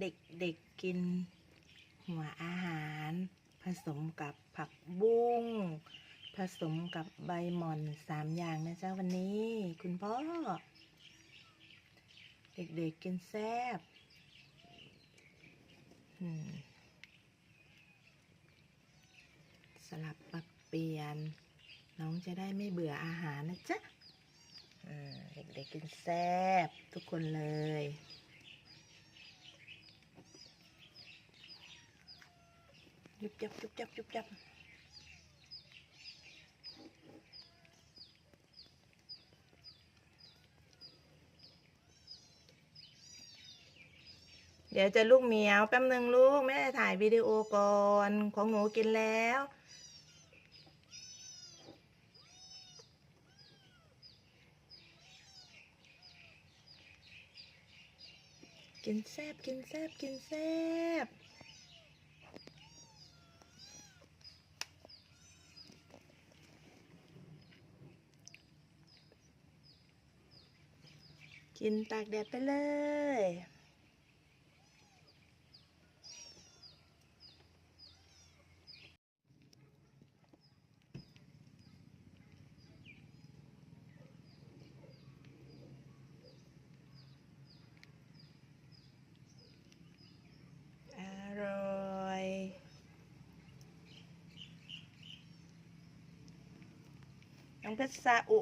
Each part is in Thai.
เด็กๆกิน หัวอาหาร ผสมกับผักบุ้งผสมกับใบหม่อนสามอย่างนะจ๊ะวันนี้ คุณพ่อ เด็กๆกินแซ่บสลับปักเปลี่ยน น้องจะได้ไม่เบื่ออาหารนะจ๊ะเด็กๆกินแซบทุกคนเลย ยุบยับยุบยับยุบยับเดี๋ยวจะลูกเหมียวแป๊บหนึ่งลูกแม่ถ่ายวิดีโอก่อนของหนูกินแล้วกินแซบกินแซบกินแซบ กินตากแดดไปเลย อร่อย น้องเพชรซาอุ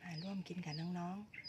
มาร่ว มกินกับน้องๆ